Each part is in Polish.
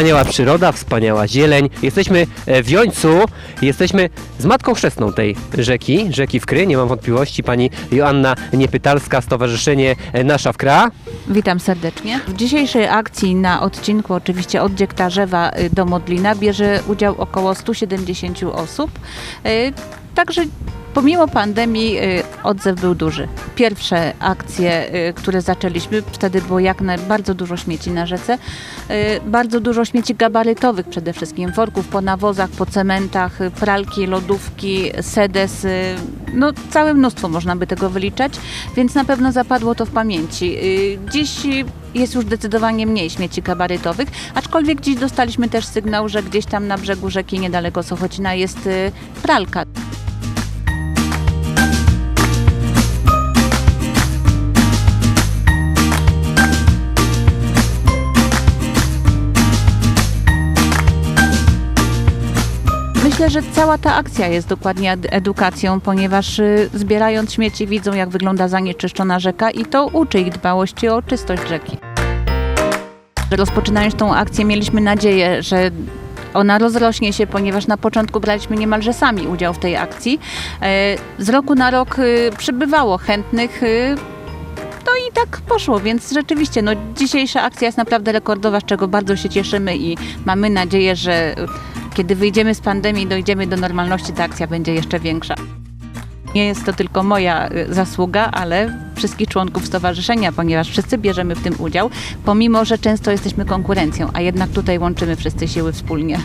Wspaniała przyroda, wspaniała zieleń. Jesteśmy e, w Jońcu, jesteśmy z matką chrzestną tej rzeki, rzeki Wkry, nie mam wątpliwości, pani Joanna Niepytalska, Stowarzyszenie e, Nasza Wkra. Witam serdecznie. W dzisiejszej akcji na odcinku oczywiście od Dziektarzewa y, do Modlina bierze udział około 170 osób. Także pomimo pandemii y, odzew był duży. Pierwsze akcje, y, które zaczęliśmy, wtedy było jak na, bardzo dużo śmieci na rzece. Y, Bardzo dużo śmieci gabarytowych przede wszystkim, worków po nawozach, po cementach, pralki, lodówki, sedes, y, no całe mnóstwo można by tego wyliczać, więc na pewno zapadło to w pamięci. Dziś jest już zdecydowanie mniej śmieci gabarytowych, aczkolwiek dziś dostaliśmy też sygnał, że gdzieś tam na brzegu rzeki niedaleko Sochocina jest pralka. Myślę, że cała ta akcja jest dokładnie ed- edukacją, ponieważ y, zbierając śmieci widzą, jak wygląda zanieczyszczona rzeka i to uczy ich dbałości o czystość rzeki. Rozpoczynając tą akcję mieliśmy nadzieję, że ona rozrośnie się, ponieważ na początku braliśmy niemalże sami udział w tej akcji. E, Z roku na rok y, przybywało chętnych. y, No i tak poszło, więc rzeczywiście no, dzisiejsza akcja jest naprawdę rekordowa, z czego bardzo się cieszymy i mamy nadzieję, że kiedy wyjdziemy z pandemii i dojdziemy do normalności, ta akcja będzie jeszcze większa. Nie jest to tylko moja y, zasługa, ale wszystkich członków stowarzyszenia, ponieważ wszyscy bierzemy w tym udział, pomimo że często jesteśmy konkurencją, a jednak tutaj łączymy wszyscy siły wspólnie.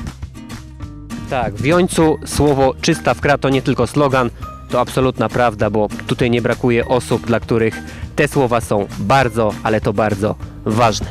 Tak, w Jońcu słowo czysta wkra to nie tylko slogan, to absolutna prawda, bo tutaj nie brakuje osób, dla których te słowa są bardzo, ale to bardzo ważne.